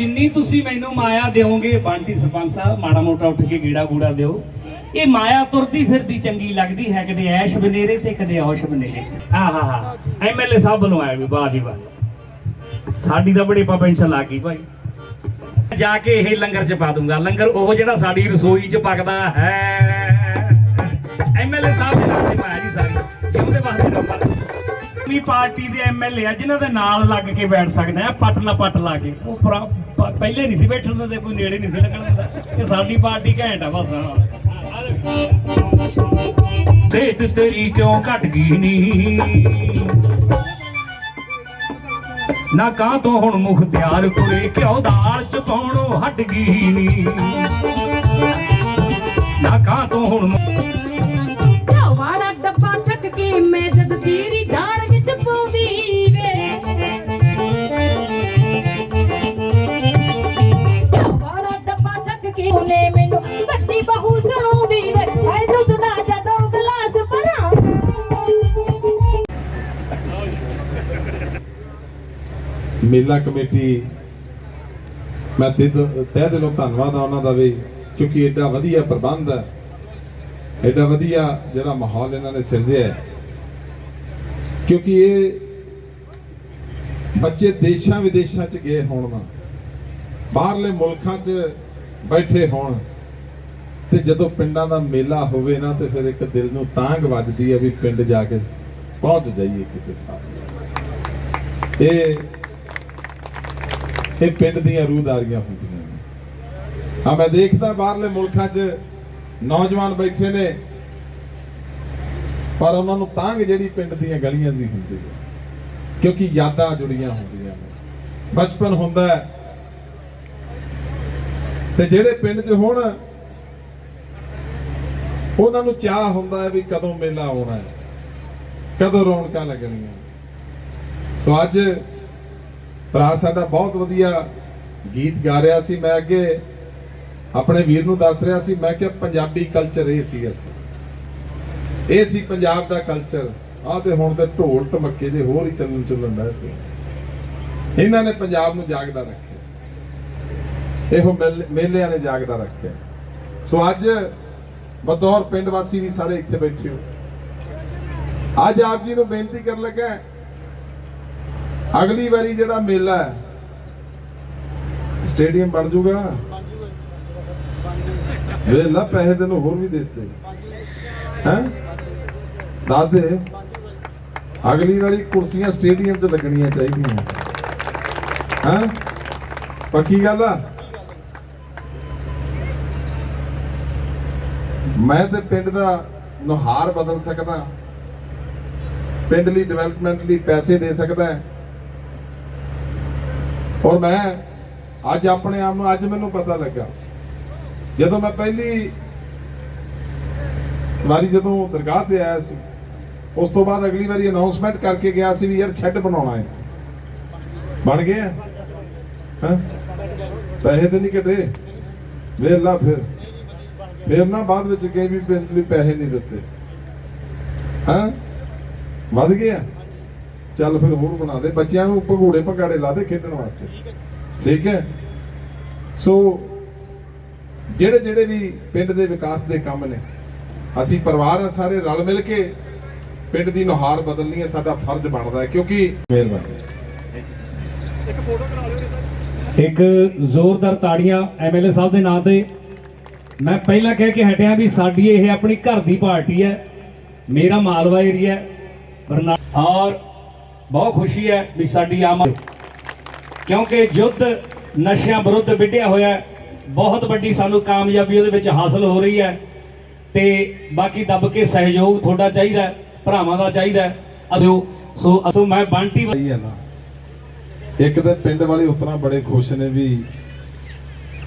ਜਿੰਨੀ ਤੁਸੀਂ ਮੈਨੂੰ ਮਾਇਆ ਦਿਓਗੇ, ਬੰਟੀ ਸਰਪੰਚ ਸਾਹਿਬ, ਮਾੜਾ ਮੋਟਾ ਉੱਠ ਕੇ ਗੀੜਾ ਗੂੜਾ ਦਿਓ। ਇਹ ਮਾਇਆ ਤੁਰਦੀ ਫਿਰਦੀ ਚੰਗੀ ਲੱਗਦੀ ਹੈ ਕਦੇ ਐਸ਼ ਬਨੇਰੇ ਤੇ, ਕਦੇ ਔਸ਼ ਬਨੇਰੇ ਹਾਂ ਹਾਂ ਹਾਂ। ਐਮਐਲਏ ਸਾਹਿਬ ਵੱਲੋਂ ਆਇਆ ਵੀ ਵਾਹ ਜੀ ਵਾਹ। ਸਾਡੀ ਤਾਂ ਬੜੀ ਪੈਨਸ਼ਨ ਲੱਗ ਗਈ ਭਾਈ। ਜਾ ਕੇ ਇਹ ਲੰਗਰ ਚ ਪਾ ਦੂੰਗਾ। ਲੰਗਰ ਉਹ ਜਿਹੜਾ ਸਾਡੀ ਰਸੋਈ ਚ ਪਕਦਾ ਹੈ। ਐਮਐਲਏ ਸਾਹਿਬ ਦੇ ਨਾਲ ਪਾਇਆ ਜੀ ਸਾਰੀ। ਜਿਉਂਦੇ ਵਾਸਤੇ ਨੰਬਰ ਵੀ ਪਾਰਟੀ ਦੇ ਐਮਐਲਏ ਆ ਜਿਨ੍ਹਾਂ ਦੇ ਨਾਲ ਲੱਗ ਕੇ ਬੈਠ ਸਕਦੇ ਆ ਪੱਟ ਨਾ ਪੱਟ ਲਾ ਕੇ। ਉਹ ਪਹਿਲੇ ਨਹੀਂ ਸੀ ਬੈਠਣ ਦਿੰਦੇ ਕੋਈ ਨੇੜੇ ਨਹੀਂ ਸੀ ਲੱਗਣ ਦਿੰਦਾ। ਇਹ ਸਾਡੀ ਪਾਰਟੀ ਘੈਂਟ ਆ ਬਸ ਦੇਤ ਤੇਰੀ ਕਿਉਂ ਘਟ ਗਈ ਨੀ? ਨਾ ਕਾਂ ਤੋਂ ਹੁਣ ਮੁਖਤਿਆਰ ਕੋਲੇ ਘਿਓ ਦਾਲ ਚ ਪਾਉਣੋਂ ਹਟ ਗਈ ਨੀ? ਨਾ ਕਾਂ ਤੋਂ ਹੁਣ ਮੁਖ- ਵਾਲਾ ਡੱਬਾ ਚੱਕ ਕੇ ਮੈਂ ਮੇਲਾ ਕਮੇਟੀ, ਮੈਂ ਤਹਿ ਦਿਲੋਂ ਧੰਨਵਾਦ ਆ ਉਹਨਾਂ ਦਾ ਵੀ, ਕਿਉਂਕਿ ਐਡਾ ਵਧੀਆ ਪ੍ਰਬੰਧ ਹੈ। ਐਡਾ ਵਧੀਆ ਜਿਹੜਾ ਮਾਹੌਲ ਇਹਨਾਂ ਨੇ ਸਿਰਜਿਆ ਹੈ। ਕਿਉਂਕਿ ਇਹ ਬੱਚੇ ਦੇਸ਼ਾਂ ਵਿਦੇਸ਼ਾਂ 'ਚ ਗਏ ਹੋਣ ਨਾ, ਬਾਹਰਲੇ ਮੁਲਕਾਂ 'ਚ ਬੈਠੇ ਹੋਣ, ਤੇ ਜਦੋਂ ਪਿੰਡਾਂ ਦਾ ਮੇਲਾ ਹੋਵੇ ਨਾ, ਤੇ ਫਿਰ ਇੱਕ ਦਿਲ ਨੂੰ ਤਾਂਗ ਵੱਜਦੀ ਹੈ ਵੀ ਪਿੰਡ ਜਾ ਕੇ ਪਹੁੰਚ ਜਾਈਏ ਕਿਸੇ ਸਾਲ ਇਹ ਇਹ ਪਿੰਡ ਦੀਆਂ ਰੂਹਦਾਰੀਆਂ ਹੁੰਦੀਆਂ ਨੇ। ਆ ਮੈਂ ਦੇਖਦਾ ਬਾਹਰਲੇ ਮੁਲਕਾਂ 'ਚ ਨੌਜਵਾਨ ਬੈਠੇ ਨੇ, ਪਰ ਉਹਨਾਂ ਨੂੰ ਤਾਂਗ ਜਿਹੜੀ ਪਿੰਡ ਦੀਆਂ ਗਲੀਆਂ ਦੀ ਹੁੰਦੀ ਹੈ, ਕਿਉਂਕਿ ਯਾਦਾਂ ਜੁੜੀਆਂ ਹੁੰਦੀਆਂ ਨੇ। ਬਚਪਨ ਹੁੰਦਾ ਹੈ ਤੇ ਜਿਹੜੇ ਪਿੰਡ 'ਚ ਹੁਣ, ਉਹਨਾਂ ਨੂੰ ਚਾਹ ਹੁੰਦਾ ਹੈ ਵੀ ਕਦੋਂ ਮੇਲਾ ਆਉਣਾ ਹੈ, ਕਦੋਂ ਰੌਣਕਾਂ ਲੱਗਣੀਆਂ। ਸੋ ਅੱਜ ਭਰਾ ਸਾਡਾ ਬਹੁਤ ਵਧੀਆ ਗੀਤ ਗਾ ਰਿਹਾ ਸੀ। ਮੈਂ ਅੱਗੇ ਆਪਣੇ ਵੀਰ ਨੂੰ ਦੱਸ ਰਿਹਾ ਸੀ, ਮੈਂ ਕਿਹਾ ਪੰਜਾਬੀ ਕਲਚਰ ਇਹ ਸੀ ਅਸੀਂ। ਇਹ ਸੀ ਪੰਜਾਬ ਦਾ ਕਲਚਰ ਆ ਤੇ ਹੁਣ ਤੇ ਢੋਲ ਢਮੱਕੇ ਜੇ ਹੋਰ ਹੀ ਚੱਲਣ ਚੱਲਣ ਲੱਗ ਪਏ। ਇਹਨਾਂ ਨੇ ਪੰਜਾਬ ਨੂੰ ਜਾਗਦਾ ਰੱਖਿਆ। ਇਹੋ ਮੇਲੇ- ਮੇਲਿਆਂ ਨੇ ਜਾਗਦਾ ਰੱਖਿਆ। ਸੋ ਅੱਜ ਬਤੌਰ ਪਿੰਡ ਵਾਸੀ ਵੀ ਸਾਰੇ ਇੱਥੇ ਬੈਠੇ ਹੋ। ਅੱਜ ਆਪ ਜੀ ਨੂੰ ਬੇਨਤੀ ਕਰਨ ਲੱਗਾ ਅਗਲੀ ਵਾਰੀ ਜਿਹੜਾ ਮੇਲਾ ਹੈ, ਸਟੇਡੀਅਮ ਬਣ ਜਾਊਗਾ ਵੇਲਾ ਪੈਸੇ ਤੈਨੂੰ ਹੋਰ ਵੀ ਦਿੱਤੇ। ਹੈ? ਦਾਦੇ ਅਗਲੀ ਵਾਰੀ ਕੁਰਸੀਆਂ ਸਟੇਡੀਅਮ 'ਚ ਲੱਗਣੀਆਂ ਚਾਹੀਦੀਆਂ। ਹਾਂ? ਪੱਕੀ ਗੱਲ ਆ? ਮੈਂ ਤੇ ਪਿੰਡ ਦਾ ਨੁਹਾਰ ਬਦਲ ਸਕਦਾ। ਪਿੰਡ ਲਈ ਡਿਵੈਲਪਮੈਂਟ ਲਈ ਪੈਸੇ ਦੇ ਸਕਦਾ। ਔਰ ਮੈਂ ਅੱਜ ਆਪਣੇ ਆਪ ਨੂੰ, ਅੱਜ ਮੈਨੂੰ ਪਤਾ ਲੱਗਾ। ਜਦੋਂ ਮੈਂ ਪਹਿਲੀ ਵਾਰੀ ਜਦੋਂ ਦਰਗਾਹ ਤੇ ਆਇਆ ਸੀ, ਉਸ ਤੋਂ ਬਾਅਦ ਅਗਲੀ ਵਾਰੀ ਅਨਾਉਂਸਮੈਂਟ ਕਰਕੇ ਗਿਆ ਸੀ ਵੀ ਯਾਰ ਛੱਡ ਬਣਾਉਣਾ ਹੈ। ਬਣ ਗਿਆ ਹਾਂ? ਪੈਸੇ ਤੇ ਨਹੀਂ ਕੱਢੇ ਵੇਖ ਲਾ ਫਿਰ। ਫਿਰ ਨਾ ਬਾਅਦ ਵਿੱਚ ਕਹੇ ਵੀ ਪਿੰਡ ਲਈ ਪੈਸੇ ਨਹੀਂ ਦਿੱਤੇ। ਹਾਂ? ਵੱਧ ਗਿਆ। ਚੱਲ ਫਿਰ ਹੋਰ ਬਣਾ ਦੇ। ਬੱਚਿਆਂ ਨੂੰ ਭਗੂੜੇ ਭਗਾੜੇ ਲਾ ਦੇ ਖੇਡਣ ਵਾਸਤੇ। ਠੀਕ ਹੈ? ਸੋ ਜਿਹੜੇ ਜਿਹੜੇ ਵੀ ਪਿੰਡ ਦੇ ਵਿਕਾਸ ਦੇ ਕੰਮ ਨੇ ਅਸੀਂ ਪਰਿਵਾਰ ਆ ਸਾਰੇ ਰਲ ਮਿਲ ਕੇ ਪਿੰਡ ਦੀ ਨੁਹਾਰ ਬਦਲਣੀ ਹੈ ਸਾਡਾ ਫਰਜ਼ ਬਣਦਾ ਹੈ ਕਿਉਂਕਿ ਮਿਹਰਬਾਨੀ। ਇੱਕ ਜ਼ੋਰਦਾਰ ਤਾੜੀਆਂ ਐਮਐਲਏ ਸਾਹਿਬ ਦੇ ਨਾਂ ਤੇ। ਮੈਂ ਪਹਿਲਾਂ ਕਹਿ ਕੇ ਹਟਿਆ ਵੀ ਸਾਡੀ ਇਹ ਆਪਣੀ ਘਰ ਦੀ ਪਾਰਟੀ ਹੈ। ਮੇਰਾ ਮਾਲਵਾ ਏਰੀਆ ਹੈ। ਬਰਨਾ ਔਰ ਬਹੁਤ ਖੁਸ਼ੀ ਹੈ ਵੀ ਸਾਡੀ ਆਮ ਕਿਉਂਕਿ ਯੁੱਧ ਨਸ਼ਿਆਂ ਵਿਰੁੱਧ ਵਿੱਢਿਆ ਹੋਇਆ ਬਹੁਤ ਵੱਡੀ ਸਾਨੂੰ ਕਾਮਯਾਬੀ ਉਹਦੇ ਵਿੱਚ ਹਾਸਲ ਹੋ ਰਹੀ ਹੈ। ਤੇ ਬਾਕੀ ਦੱਬ ਕੇ ਸਹਿਯੋਗ ਤੁਹਾਡਾ ਚਾਹੀਦਾ ਭਰਾਵਾਂ ਦਾ ਚਾਹੀਦਾ ਹੈ। ਸੋ ਅਸੋ ਮੈਂ ਬੰਟੀ ਹੈ ਨਾ। ਇੱਕ ਤੇ ਪਿੰਡ ਵਾਲੇ ਉਤਰਾ ਬੜੇ ਖੁਸ਼ ਨੇ ਵੀ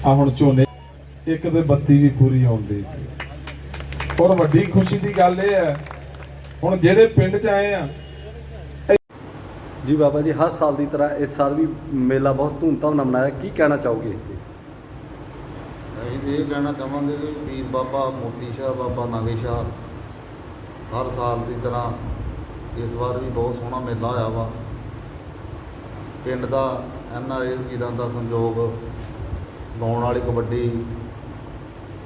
ਆ ਹੁਣ ਝੋਨੇ ਇੱਕ ਤੇ ਬੱਤੀ ਵੀ ਪੂਰੀ ਆਉਂਦੀ ਔਰ ਵੱਡੀ ਖੁਸ਼ੀ ਦੀ ਗੱਲ ਇਹ ਹੈ, ਹੁਣ ਜਿਹੜੇ ਪਿੰਡ ਚ ਆਏ ਆ ਜੀ ਬਾਬਾ ਜੀ, ਹਰ ਸਾਲ ਦੀ ਤਰ੍ਹਾਂ ਇਸ ਸਾਲ ਵੀ ਮੇਲਾ ਬਹੁਤ ਧੂਮਧਾਮ ਨਾਲ ਮਨਾਇਆ। ਕੀ ਕਹਿਣਾ ਚਾਹੋਗੇ? ਇਸ ਤੇ ਅਸੀਂ ਇਹ ਕਹਿਣਾ ਚਾਹਾਂਗੇ ਕਿ ਪੀਰ ਬਾਬਾ ਮੋਤੀ ਸ਼ਾਹ, ਬਾਬਾ ਨਾਗੇ ਸ਼ਾਹ ਹਰ ਸਾਲ ਦੀ ਤਰ੍ਹਾਂ ਇਸ ਵਾਰ ਵੀ ਬਹੁਤ ਸੋਹਣਾ ਮੇਲਾ ਹੋਇਆ ਵਾ। ਪਿੰਡ ਦਾ ਐਨਆਰਏ ਵੀਰਾਂ ਦਾ ਸੰਯੋਗ ਗਾਉਣ ਵਾਲੀ ਕਬੱਡੀ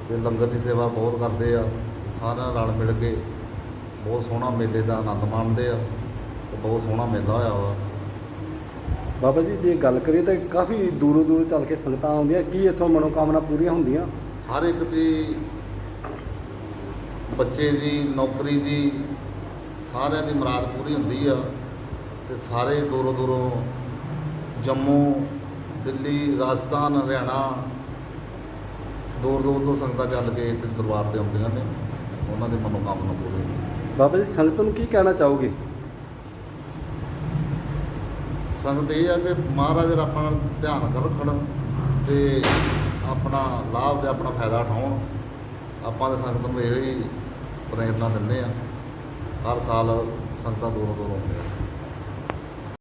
ਤੇ ਲੰਗਰ ਦੀ ਸੇਵਾ ਬਹੁਤ ਕਰਦੇ ਆ। ਸਾਰਿਆਂ ਨਾਲ ਮਿਲ ਕੇ ਬਹੁਤ ਸੋਹਣਾ ਮੇਲੇ ਦਾ ਆਨੰਦ ਮਾਣਦੇ ਆ। ਤੇ ਬਹੁਤ ਸੋਹਣਾ ਮੇਲਾ ਹੋਇਆ ਵਾ। ਬਾਬਾ ਜੀ ਜੇ ਗੱਲ ਕਰੀਏ ਤਾਂ ਕਾਫੀ ਦੂਰੋਂ ਦੂਰੋਂ ਚੱਲ ਕੇ ਸੰਗਤਾਂ ਆਉਂਦੀਆਂ। ਕੀ ਇੱਥੋਂ ਮਨੋਕਾਮਨਾ ਪੂਰੀਆਂ ਹੁੰਦੀਆਂ? ਹਰ ਇੱਕ ਦੀ ਬੱਚੇ ਦੀ ਨੌਕਰੀ ਦੀ ਸਾਰਿਆਂ ਦੀ ਮੁਰਾਦ ਪੂਰੀ ਹੁੰਦੀ ਆ। ਤੇ ਸਾਰੇ ਦੂਰੋਂ ਦੂਰੋਂ ਜੰਮੂ ਦਿੱਲੀ ਰਾਜਸਥਾਨ ਹਰਿਆਣਾ ਦੂਰ ਦੂਰ ਤੋਂ ਸੰਗਤਾਂ ਚੱਲ ਕੇ ਇੱਥੇ ਦਰਬਾਰ ਤੇ ਆਉਂਦੀਆਂ ਨੇ। ਉਹਨਾਂ ਦੀ ਮਨੋਕਾਮਨਾ ਪੂਰੀ ਬਾਬਾ ਜੀ ਸੰਗਤ ਨੂੰ ਕੀ ਕਹਿਣਾ ਚਾਹੋਗੇ? ਸੰਗਤ ਇਹ ਆ ਕਿ ਮਹਾਰਾਜ ਆਪਾਂ ਨਾਲ ਧਿਆਨ ਕਰ ਰੱਖਣ ਤੇ ਆਪਣਾ ਲਾਭ ਤੇ ਆਪਣਾ ਫਾਇਦਾ ਉਠਾਉਣ। ਆਪਾਂ ਤਾਂ ਸੰਗਤ ਨੂੰ ਇਹੋ ਹੀ ਪ੍ਰੇਰਨਾ ਦਿੰਦੇ ਆ। ਹਰ ਸਾਲ ਸੰਗਤਾਂ ਦੂਰੋਂ ਦੂਰੋਂ ਆਉਂਦੀਆਂ